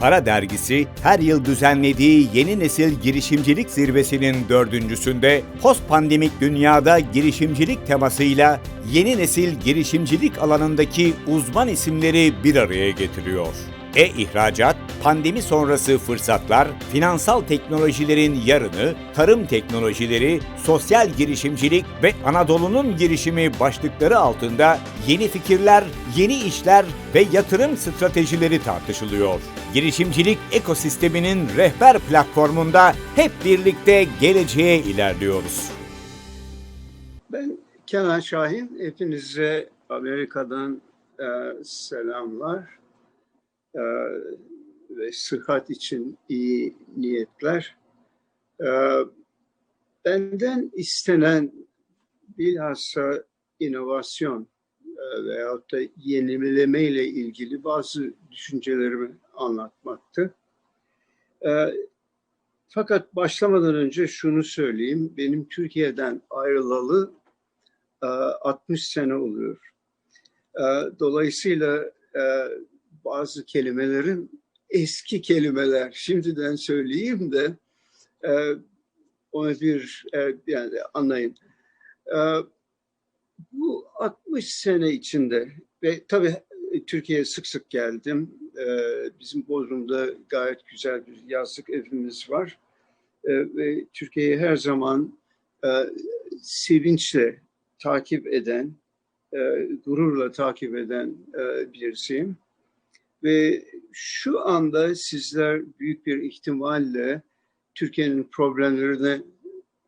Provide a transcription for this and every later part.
Ara Dergisi her yıl düzenlediği yeni nesil girişimcilik zirvesinin dördüncüsünde post pandemik dünyada girişimcilik temasıyla yeni nesil girişimcilik alanındaki uzman isimleri bir araya getiriyor. E-ihracat, pandemi sonrası fırsatlar, finansal teknolojilerin yarını, tarım teknolojileri, sosyal girişimcilik ve Anadolu'nun girişimi başlıkları altında yeni fikirler, yeni işler ve yatırım stratejileri tartışılıyor. Girişimcilik ekosisteminin rehber platformunda hep birlikte geleceğe ilerliyoruz. Ben Kenan Şahin. Hepinize Amerika'dan e, selamlar e, ve sıhhat için iyi niyetler. E, benden istenen bilhassa inovasyon e, veyahut da yenileme ile ilgili bazı düşüncelerimi anlatmaktı. E, fakat başlamadan önce şunu söyleyeyim. Benim Türkiye'den ayrılalı e, 60 sene oluyor. E, dolayısıyla e, bazı kelimelerin eski kelimeler şimdiden söyleyeyim de e, onu bir e, yani anlayın. E, bu 60 sene içinde ve tabii Türkiye'ye sık sık geldim. E, bizim Bodrum'da gayet güzel bir yazlık evimiz var. E, ve Türkiye'yi her zaman e, sevinçle takip eden, e, gururla takip eden e, birisiyim. Ve şu anda sizler büyük bir ihtimalle Türkiye'nin problemlerine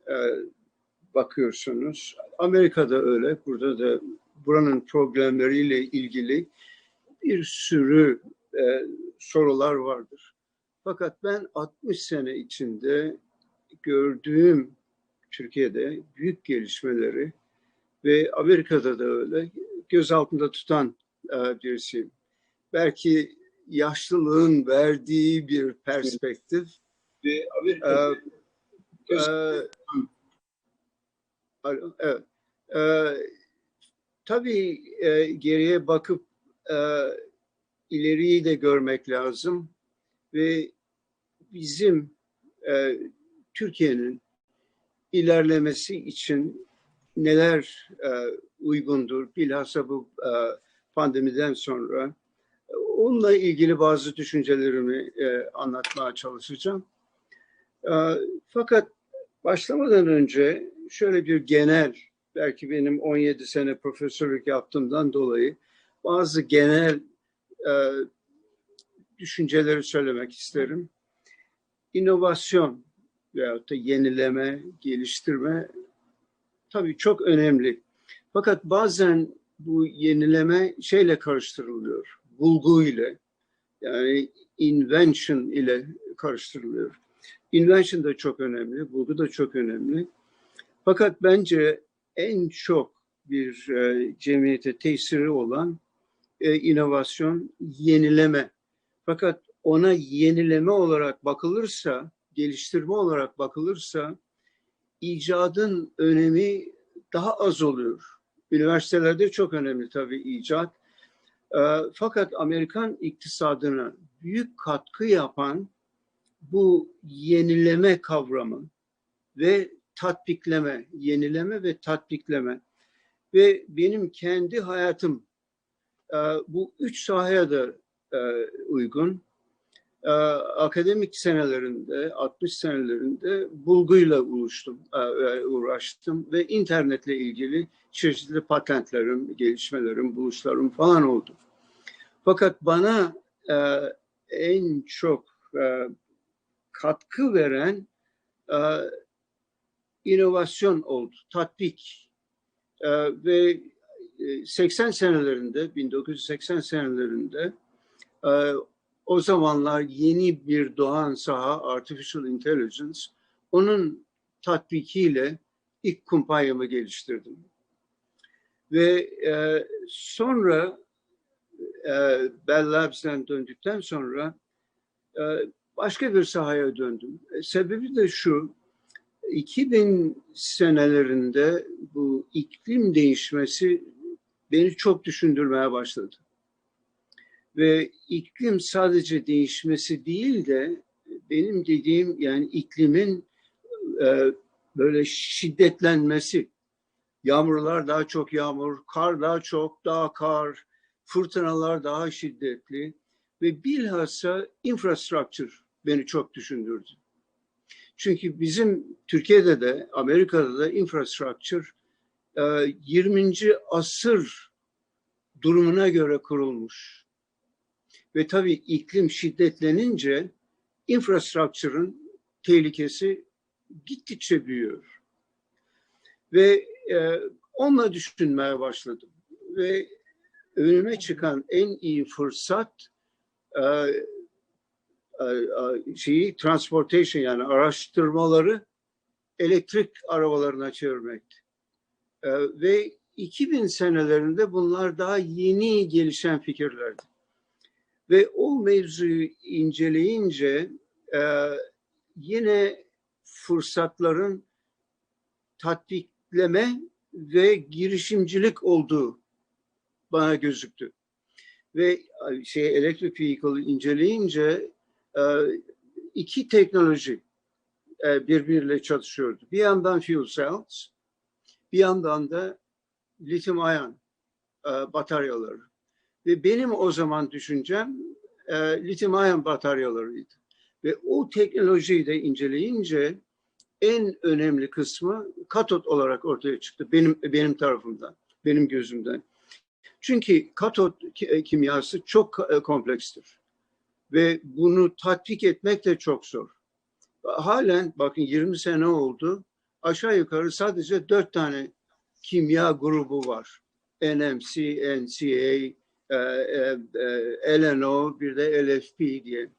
e, bakıyorsunuz. Amerika'da öyle, burada da buranın problemleriyle ilgili bir sürü e, sorular vardır. Fakat ben 60 sene içinde gördüğüm Türkiye'de büyük gelişmeleri ve Amerika'da da öyle göz altında tutan e, birisiyim belki yaşlılığın verdiği bir perspektif. Ve Amerika e, e, evet. E, tabii e, geriye bakıp e, ileriyi de görmek lazım. Ve bizim e, Türkiye'nin ilerlemesi için neler e, uygundur? Bilhassa bu e, pandemiden sonra Onunla ilgili bazı düşüncelerimi e, anlatmaya çalışacağım. E, fakat başlamadan önce şöyle bir genel, belki benim 17 sene profesörlük yaptığımdan dolayı bazı genel e, düşünceleri söylemek isterim. İnovasyon veyahut da yenileme, geliştirme tabii çok önemli. Fakat bazen bu yenileme şeyle karıştırılıyor bulgu ile yani invention ile karıştırılıyor. Invention da çok önemli, bulgu da çok önemli. Fakat bence en çok bir e, cemiyete tesiri olan e, inovasyon, yenileme. Fakat ona yenileme olarak bakılırsa, geliştirme olarak bakılırsa icadın önemi daha az oluyor. Üniversitelerde çok önemli tabii icat ee, fakat Amerikan iktisadına büyük katkı yapan bu yenileme kavramı ve tatbikleme, yenileme ve tatbikleme ve benim kendi hayatım e, bu üç sahaya da e, uygun. E, akademik senelerinde, 60 senelerinde bulguyla uğraştım, uğraştım ve internetle ilgili çeşitli patentlerim, gelişmelerim, buluşlarım falan oldu. Fakat bana e, en çok e, katkı veren e, inovasyon oldu, tatbik. E, ve 80 e, senelerinde, 1980 senelerinde e, o zamanlar yeni bir doğan saha Artificial Intelligence, onun tatbikiyle ilk kumpanyamı geliştirdim. Ve e, sonra e, Bell Labs'den döndükten sonra e, başka bir sahaya döndüm. E, sebebi de şu, 2000 senelerinde bu iklim değişmesi beni çok düşündürmeye başladı. Ve iklim sadece değişmesi değil de benim dediğim yani iklimin e, böyle şiddetlenmesi. Yağmurlar daha çok yağmur, kar daha çok, daha kar, fırtınalar daha şiddetli ve bilhassa infrastructure beni çok düşündürdü. Çünkü bizim Türkiye'de de Amerika'da da infrastructure e, 20. asır durumuna göre kurulmuş. Ve tabii iklim şiddetlenince infrastructure'ın tehlikesi gittikçe büyüyor. Ve e, onunla düşünmeye başladım. Ve önüme çıkan en iyi fırsat e, e, e, şeyi transportation yani araştırmaları elektrik arabalarına çevirmekti. E, ve 2000 senelerinde bunlar daha yeni gelişen fikirlerdi. Ve o mevzuyu inceleyince e, yine fırsatların tatbikleme ve girişimcilik olduğu bana gözüktü. Ve şey elektrik vehicle inceleyince e, iki teknoloji e, birbiriyle çalışıyordu. Bir yandan fuel cells, bir yandan da lityum ion e, bataryaları. Ve benim o zaman düşüncem lityum ion bataryalarıydı. Ve o teknolojiyi de inceleyince en önemli kısmı katot olarak ortaya çıktı benim benim tarafımdan, benim gözümden. Çünkü katot kimyası çok komplekstir ve bunu tatbik etmek de çok zor. Halen bakın 20 sene oldu aşağı yukarı sadece dört tane kimya grubu var. NMC, NCA, e, e, e, LNO, bir de LFP diye.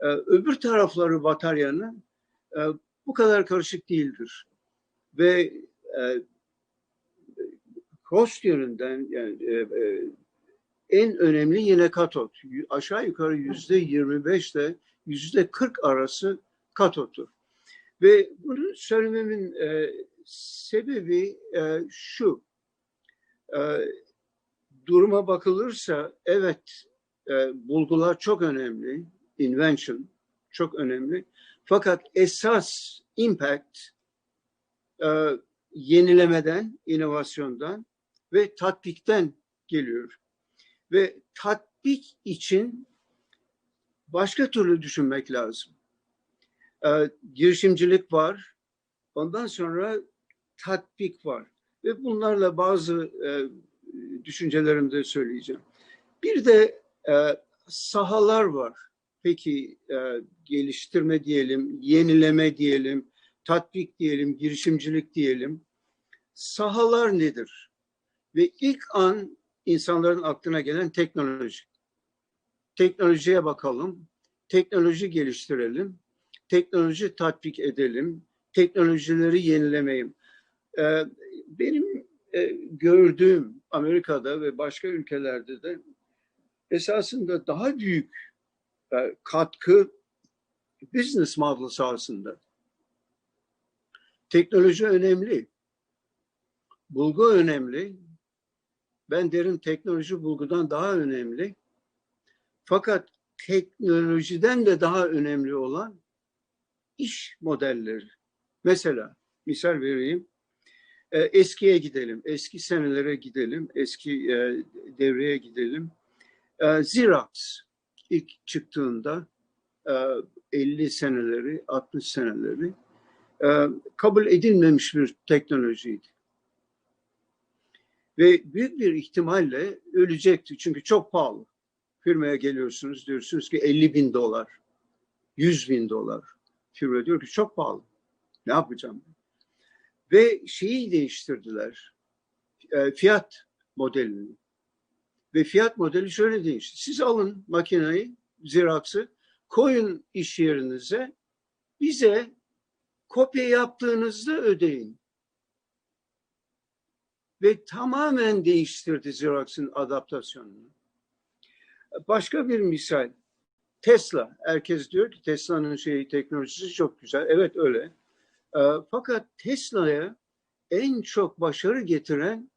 E, öbür tarafları bataryanın e, bu kadar karışık değildir. Ve e, cost yönünden yani, e, e, en önemli yine katot. Aşağı yukarı yüzde 25 ile yüzde 40 arası katotu. Ve bunu söylememin e, sebebi e, şu. E, duruma bakılırsa evet e, bulgular çok önemli. Invention çok önemli. Fakat esas impact e, yenilemeden, inovasyondan ve tatbikten geliyor ve tatbik için başka türlü düşünmek lazım. Ee, girişimcilik var, ondan sonra tatbik var ve bunlarla bazı e, düşüncelerimi de söyleyeceğim. Bir de e, sahalar var. Peki e, geliştirme diyelim, yenileme diyelim, tatbik diyelim, girişimcilik diyelim. Sahalar nedir? Ve ilk an insanların aklına gelen teknoloji. Teknolojiye bakalım, teknoloji geliştirelim, teknoloji tatbik edelim, teknolojileri yenilemeyim. Ee, benim e, gördüğüm Amerika'da ve başka ülkelerde de esasında daha büyük e, katkı business model sahasında. Teknoloji önemli, bulgu önemli, ben derim teknoloji bulgudan daha önemli. Fakat teknolojiden de daha önemli olan iş modelleri. Mesela misal vereyim. E, eskiye gidelim, eski senelere gidelim, eski e, devreye gidelim. E, Xerox ilk çıktığında 50 seneleri, 60 seneleri kabul edilmemiş bir teknolojiydi ve büyük bir ihtimalle ölecekti çünkü çok pahalı. Firmaya geliyorsunuz diyorsunuz ki 50 bin dolar, 100 bin dolar. Firma diyor ki çok pahalı. Ne yapacağım? Ve şeyi değiştirdiler. E, fiyat modelini. Ve fiyat modeli şöyle değişti. Siz alın makineyi, Xerox'ı, koyun iş yerinize, bize kopya yaptığınızda ödeyin ve tamamen değiştirdi Xerox'ın adaptasyonunu. Başka bir misal, Tesla. Herkes diyor ki Tesla'nın şeyi teknolojisi çok güzel. Evet öyle. E, fakat Tesla'ya en çok başarı getiren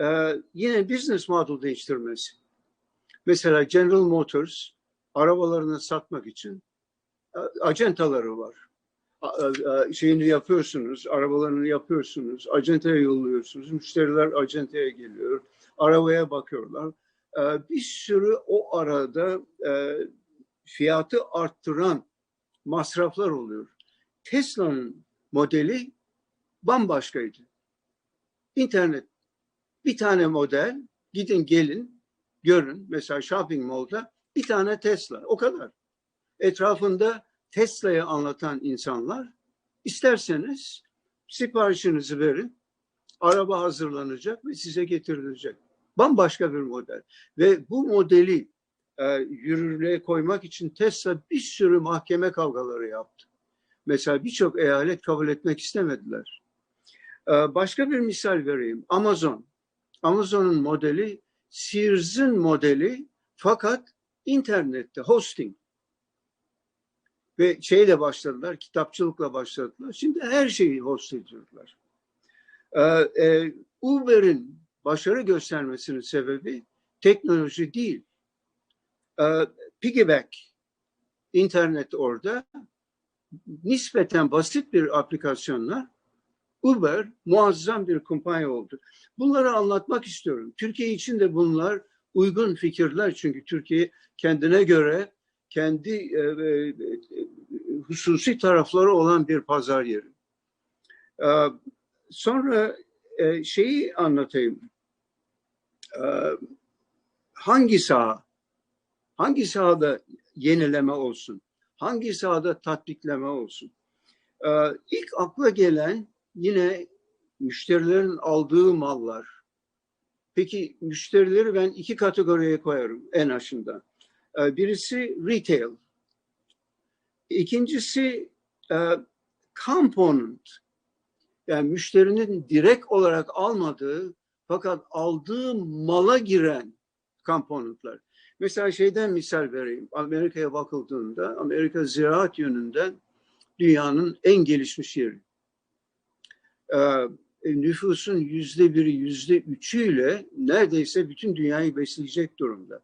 e, yine business model değiştirmesi. Mesela General Motors arabalarını satmak için e, acentaları var. A- a- Şeyini yapıyorsunuz, arabalarını yapıyorsunuz, acentaya yolluyorsunuz, müşteriler acentaya geliyor, arabaya bakıyorlar. E, Bir sürü o arada e, fiyatı arttıran masraflar oluyor. Tesla'nın modeli bambaşkaydı. İnternet bir tane model gidin gelin görün mesela shopping mall'da bir tane Tesla o kadar. Etrafında Tesla'yı anlatan insanlar isterseniz siparişinizi verin araba hazırlanacak ve size getirilecek. Bambaşka bir model ve bu modeli e, yürürlüğe koymak için Tesla bir sürü mahkeme kavgaları yaptı. Mesela birçok eyalet kabul etmek istemediler. E, başka bir misal vereyim. Amazon. Amazon'un modeli Sears'ın modeli fakat internette hosting. Ve şeyle başladılar, kitapçılıkla başladılar. Şimdi her şeyi host ediyorlar. Ee, e, Uber'in başarı göstermesinin sebebi teknoloji değil. Ee, piggyback, internet orada nispeten basit bir aplikasyonla Uber muazzam bir kumpanya oldu. Bunları anlatmak istiyorum. Türkiye için de bunlar uygun fikirler çünkü Türkiye kendine göre kendi e, e, e, hususi tarafları olan bir pazar yeri. E, sonra e, şeyi anlatayım. E, hangi saha? Hangi sahada yenileme olsun? Hangi sahada tatbikleme olsun? E, ilk akla gelen yine müşterilerin aldığı mallar. Peki müşterileri ben iki kategoriye koyarım en aşında. Ee, Birisi retail. İkincisi e, component. Yani müşterinin direkt olarak almadığı fakat aldığı mala giren komponentler. Mesela şeyden misal vereyim. Amerika'ya bakıldığında Amerika ziraat yönünden dünyanın en gelişmiş yeri. Ee, nüfusun yüzde biri, yüzde üçüyle neredeyse bütün dünyayı besleyecek durumda.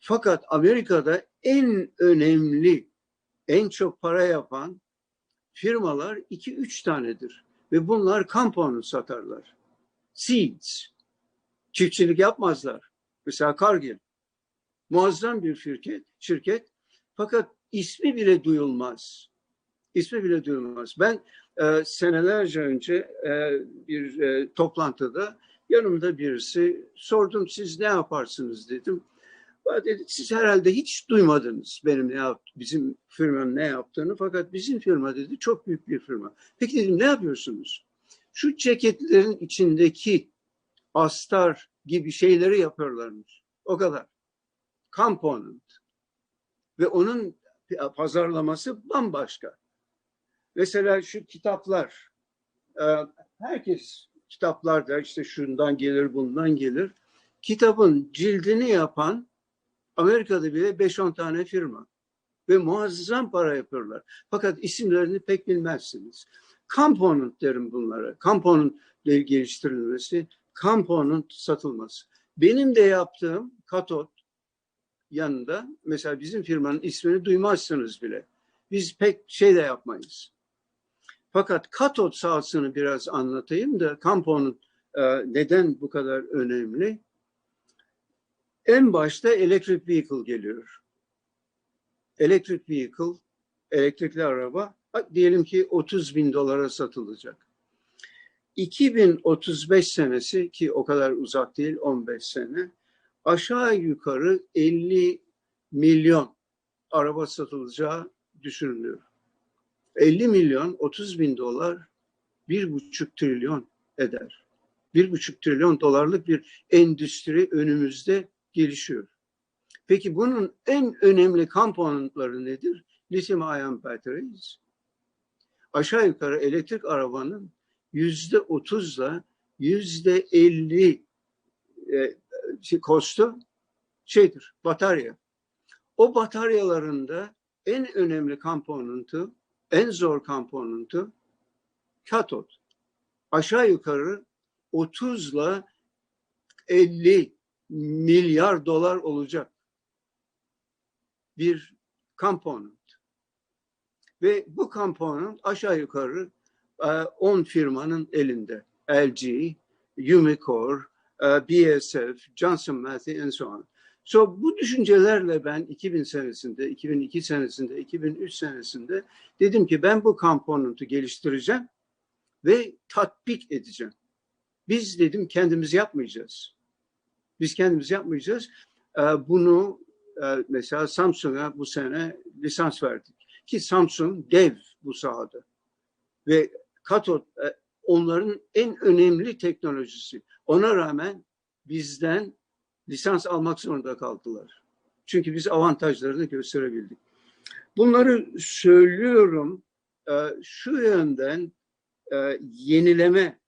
Fakat Amerika'da en önemli, en çok para yapan firmalar iki üç tanedir. Ve bunlar kamponu satarlar. Seeds. Çiftçilik yapmazlar. Mesela Cargill. Muazzam bir şirket, şirket. Fakat ismi bile duyulmaz. İsmi bile duyulmaz. Ben e, senelerce önce e, bir e, toplantıda yanımda birisi sordum siz ne yaparsınız dedim. Dedi, siz herhalde hiç duymadınız benim ne yap, bizim firmanın ne yaptığını fakat bizim firma dedi çok büyük bir firma. Peki dedim ne yapıyorsunuz? Şu ceketlerin içindeki astar gibi şeyleri yapıyorlarmış. O kadar. Component. Ve onun pazarlaması bambaşka. Mesela şu kitaplar, e, herkes kitaplarda işte şundan gelir bundan gelir. Kitabın cildini yapan Amerika'da bile 5-10 tane firma ve muazzam para yapıyorlar. Fakat isimlerini pek bilmezsiniz. Component derim bunlara. Component geliştirilmesi, component satılması. Benim de yaptığım katot yanında mesela bizim firmanın ismini duymazsınız bile. Biz pek şey de yapmayız. Fakat katot sahasını biraz anlatayım da kamponun e, neden bu kadar önemli? En başta electric vehicle geliyor. Electric vehicle, elektrikli araba diyelim ki 30 bin dolara satılacak. 2035 senesi ki o kadar uzak değil 15 sene aşağı yukarı 50 milyon araba satılacağı düşünülüyor. 50 milyon 30 bin dolar bir buçuk trilyon eder. Bir buçuk trilyon dolarlık bir endüstri önümüzde gelişiyor. Peki bunun en önemli komponentleri nedir? Lithium ion batteries. Aşağı yukarı elektrik arabanın yüzde otuzla yüzde elli e, şey, kostu şeydir, batarya. O bataryalarında en önemli komponenti en zor komponenti katot. Aşağı yukarı 30 ile 50 milyar dolar olacak bir component. Ve bu component aşağı yukarı e, 10 firmanın elinde. LG, Umicore, BASF, Johnson Matthey and so on. So bu düşüncelerle ben 2000 senesinde, 2002 senesinde, 2003 senesinde dedim ki ben bu komponenti geliştireceğim ve tatbik edeceğim. Biz dedim kendimiz yapmayacağız. Biz kendimiz yapmayacağız. Ee, Bunu e, mesela Samsung'a bu sene lisans verdik. Ki Samsung dev bu sahada. Ve katot e, onların en önemli teknolojisi. Ona rağmen bizden lisans almak zorunda kaldılar. Çünkü biz avantajlarını gösterebildik. Bunları söylüyorum e, şu yönden e, yenileme,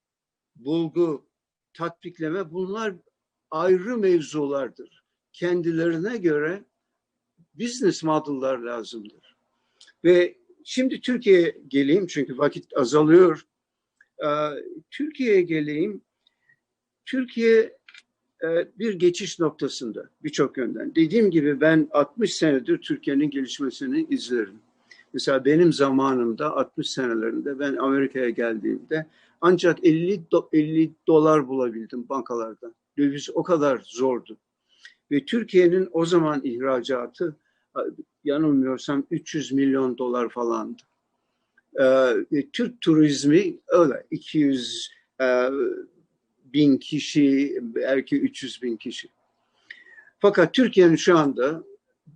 bulgu, tatbikleme bunlar ayrı mevzulardır. Kendilerine göre business model'lar lazımdır. Ve şimdi Türkiye'ye geleyim çünkü vakit azalıyor. E, Türkiye'ye geleyim. Türkiye e, bir geçiş noktasında birçok yönden. Dediğim gibi ben 60 senedir Türkiye'nin gelişmesini izlerim. Mesela benim zamanımda 60 senelerinde ben Amerika'ya geldiğimde ancak 50 do- 50 dolar bulabildim bankalarda. Döviz o kadar zordu. Ve Türkiye'nin o zaman ihracatı yanılmıyorsam 300 milyon dolar falandı. Ee, Türk turizmi öyle 200 e, bin kişi, belki 300 bin kişi. Fakat Türkiye'nin şu anda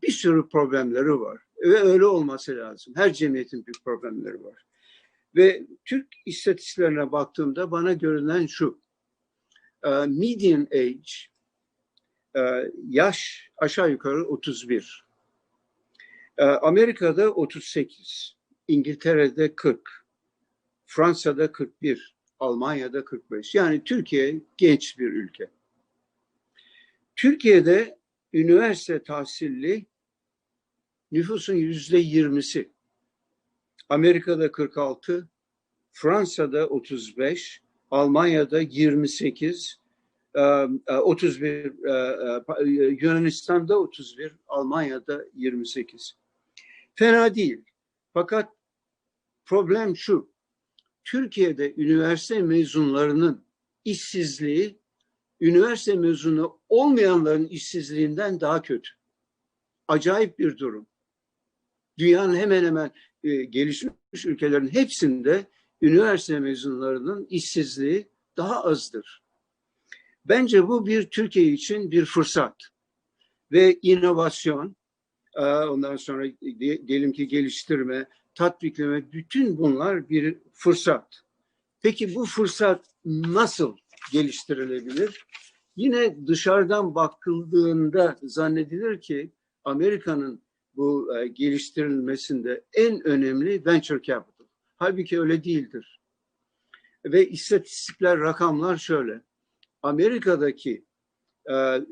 bir sürü problemleri var ve öyle olması lazım. Her cemiyetin bir problemleri var. Ve Türk istatistiklerine baktığımda bana görünen şu. E, median age, e, yaş aşağı yukarı 31. E, Amerika'da 38, İngiltere'de 40, Fransa'da 41, Almanya'da 45. Yani Türkiye genç bir ülke. Türkiye'de üniversite tahsilli nüfusun yüzde yirmisi. Amerika'da 46, Fransa'da 35, Almanya'da 28, 31, Yunanistan'da 31, Almanya'da 28. Fena değil. Fakat problem şu. Türkiye'de üniversite mezunlarının işsizliği üniversite mezunu olmayanların işsizliğinden daha kötü. Acayip bir durum. Dünyanın hemen hemen e, gelişmiş ülkelerin hepsinde üniversite mezunlarının işsizliği daha azdır. Bence bu bir Türkiye için bir fırsat ve inovasyon, e, ondan sonra diyelim ki geliştirme, tatbikleme bütün bunlar bir fırsat. Peki bu fırsat nasıl geliştirilebilir? Yine dışarıdan bakıldığında zannedilir ki Amerika'nın bu e, geliştirilmesinde en önemli venture capital. Halbuki öyle değildir. Ve istatistikler, rakamlar şöyle. Amerika'daki e, e,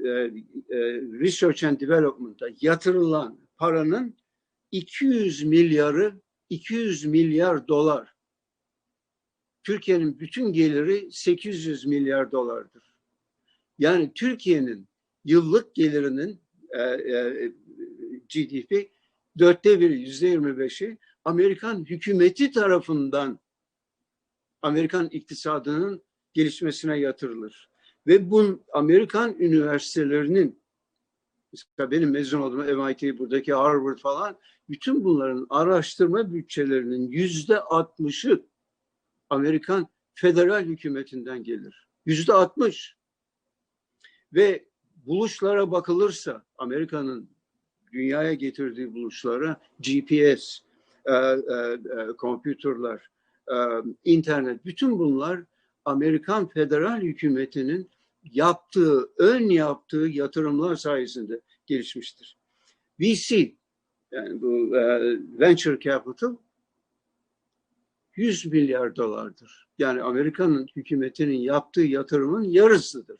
research and development'a yatırılan paranın 200 milyarı 200 milyar dolar. Türkiye'nin bütün geliri 800 milyar dolardır. Yani Türkiye'nin yıllık gelirinin e, e, GDP dörtte biri, yüzde yirmi beşi Amerikan hükümeti tarafından Amerikan iktisadının gelişmesine yatırılır. Ve bu Amerikan üniversitelerinin mesela benim mezun olduğum MIT, buradaki Harvard falan bütün bunların araştırma bütçelerinin yüzde altmışı Amerikan federal hükümetinden gelir. Yüzde altmış. Ve buluşlara bakılırsa Amerika'nın dünyaya getirdiği buluşlara GPS, e, e, e, kompütürler, e, internet bütün bunlar Amerikan federal hükümetinin yaptığı, ön yaptığı yatırımlar sayesinde gelişmiştir. VC yani bu e, venture capital 100 milyar dolardır. Yani Amerika'nın hükümetinin yaptığı yatırımın yarısıdır.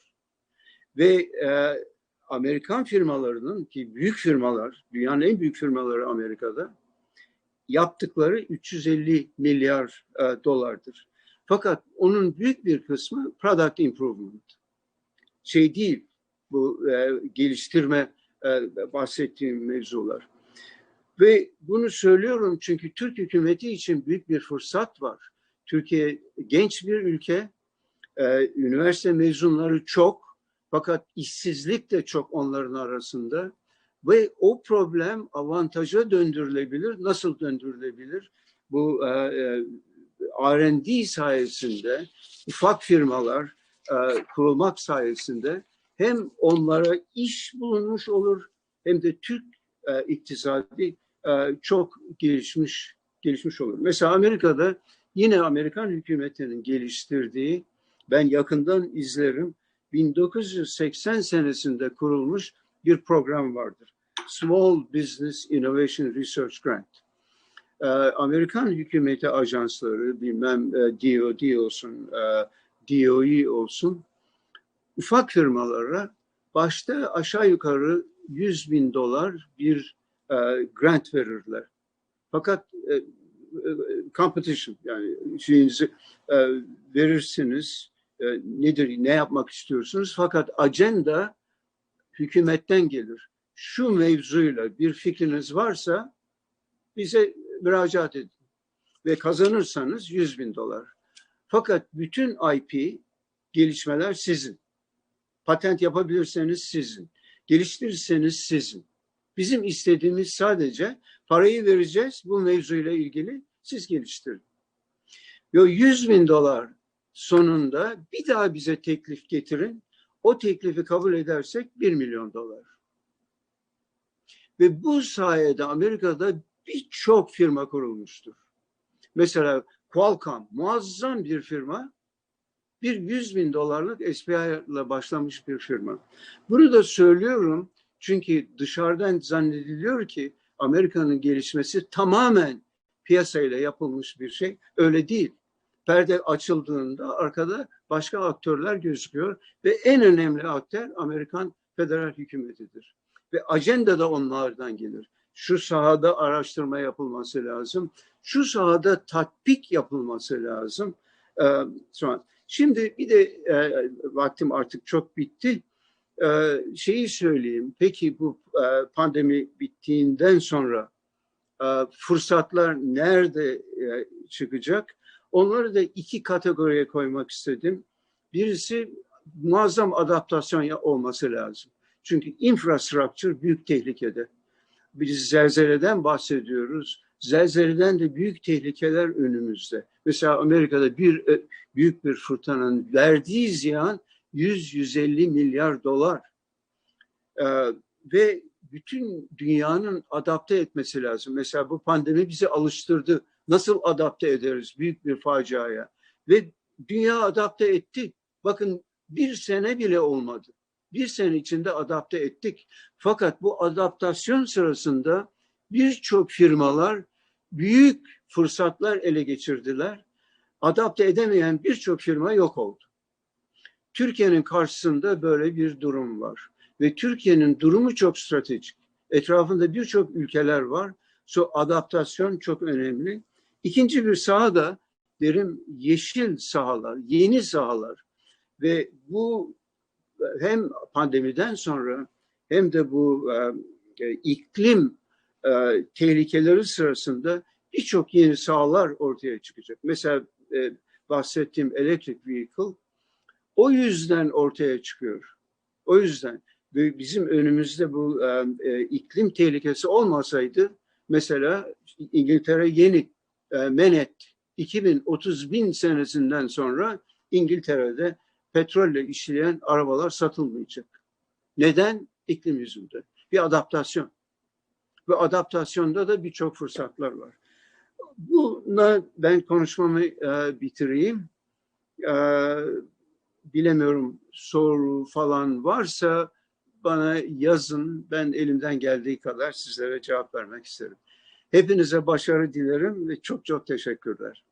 Ve e, Amerikan firmalarının ki büyük firmalar, dünyanın en büyük firmaları Amerika'da yaptıkları 350 milyar e, dolardır. Fakat onun büyük bir kısmı product improvement. Şey değil, bu e, geliştirme e, bahsettiğim mevzular. Ve bunu söylüyorum çünkü Türk hükümeti için büyük bir fırsat var. Türkiye genç bir ülke, e, üniversite mezunları çok fakat işsizlik de çok onların arasında ve o problem avantaja döndürülebilir. Nasıl döndürülebilir? Bu e, e, R&D sayesinde ufak firmalar kurulmak sayesinde hem onlara iş bulunmuş olur hem de Türk iktisadi çok gelişmiş gelişmiş olur. Mesela Amerika'da yine Amerikan hükümetinin geliştirdiği ben yakından izlerim 1980 senesinde kurulmuş bir program vardır. Small Business Innovation Research Grant. Ee, Amerikan hükümeti ajansları bilmem e, DOD olsun, e, DOE olsun ufak firmalara başta aşağı yukarı 100 bin dolar bir e, grant verirler. Fakat e, e, competition yani şeyinizi e, verirsiniz e, nedir ne yapmak istiyorsunuz fakat ajanda hükümetten gelir. Şu mevzuyla bir fikriniz varsa bize müracaat edin ve kazanırsanız 100 bin dolar. Fakat bütün IP gelişmeler sizin. Patent yapabilirseniz sizin. Geliştirirseniz sizin. Bizim istediğimiz sadece parayı vereceğiz bu mevzuyla ilgili siz geliştirin. Ve o 100 bin dolar sonunda bir daha bize teklif getirin. O teklifi kabul edersek 1 milyon dolar. Ve bu sayede Amerika'da birçok firma kurulmuştur. Mesela Qualcomm muazzam bir firma. Bir 100 bin dolarlık SPI ile başlamış bir firma. Bunu da söylüyorum çünkü dışarıdan zannediliyor ki Amerika'nın gelişmesi tamamen piyasayla yapılmış bir şey. Öyle değil. Perde açıldığında arkada başka aktörler gözüküyor ve en önemli aktör Amerikan federal hükümetidir. Ve ajanda da onlardan gelir. Şu sahada araştırma yapılması lazım. Şu sahada tatbik yapılması lazım. Ee, Şimdi bir de e, vaktim artık çok bitti. E, şeyi söyleyeyim. Peki bu e, pandemi bittiğinden sonra e, fırsatlar nerede e, çıkacak? Onları da iki kategoriye koymak istedim. Birisi muazzam adaptasyon olması lazım. Çünkü infrastructure büyük tehlikede. Biz zelzeleden bahsediyoruz. Zelzeleden de büyük tehlikeler önümüzde. Mesela Amerika'da bir büyük bir fırtınanın verdiği ziyan 100-150 milyar dolar. Ee, ve bütün dünyanın adapte etmesi lazım. Mesela bu pandemi bizi alıştırdı. Nasıl adapte ederiz büyük bir faciaya? Ve dünya adapte etti. Bakın bir sene bile olmadı. Bir sene içinde adapte ettik. Fakat bu adaptasyon sırasında birçok firmalar büyük fırsatlar ele geçirdiler. Adapte edemeyen birçok firma yok oldu. Türkiye'nin karşısında böyle bir durum var. Ve Türkiye'nin durumu çok stratejik. Etrafında birçok ülkeler var. So adaptasyon çok önemli. İkinci bir saha da derim yeşil sahalar, yeni sahalar. Ve bu hem pandemiden sonra hem de bu e, iklim e, tehlikeleri sırasında birçok yeni sahalar ortaya çıkacak. Mesela e, bahsettiğim electric vehicle o yüzden ortaya çıkıyor. O yüzden bizim önümüzde bu e, iklim tehlikesi olmasaydı mesela İngiltere yeni e, men etti. 2030 bin senesinden sonra İngiltere'de petrolle işleyen arabalar satılmayacak. Neden? İklim yüzünden. Bir adaptasyon. Ve adaptasyonda da birçok fırsatlar var. Buna ben konuşmamı e, bitireyim. E, bilemiyorum soru falan varsa bana yazın. Ben elimden geldiği kadar sizlere cevap vermek isterim. Hepinize başarı dilerim ve çok çok teşekkürler.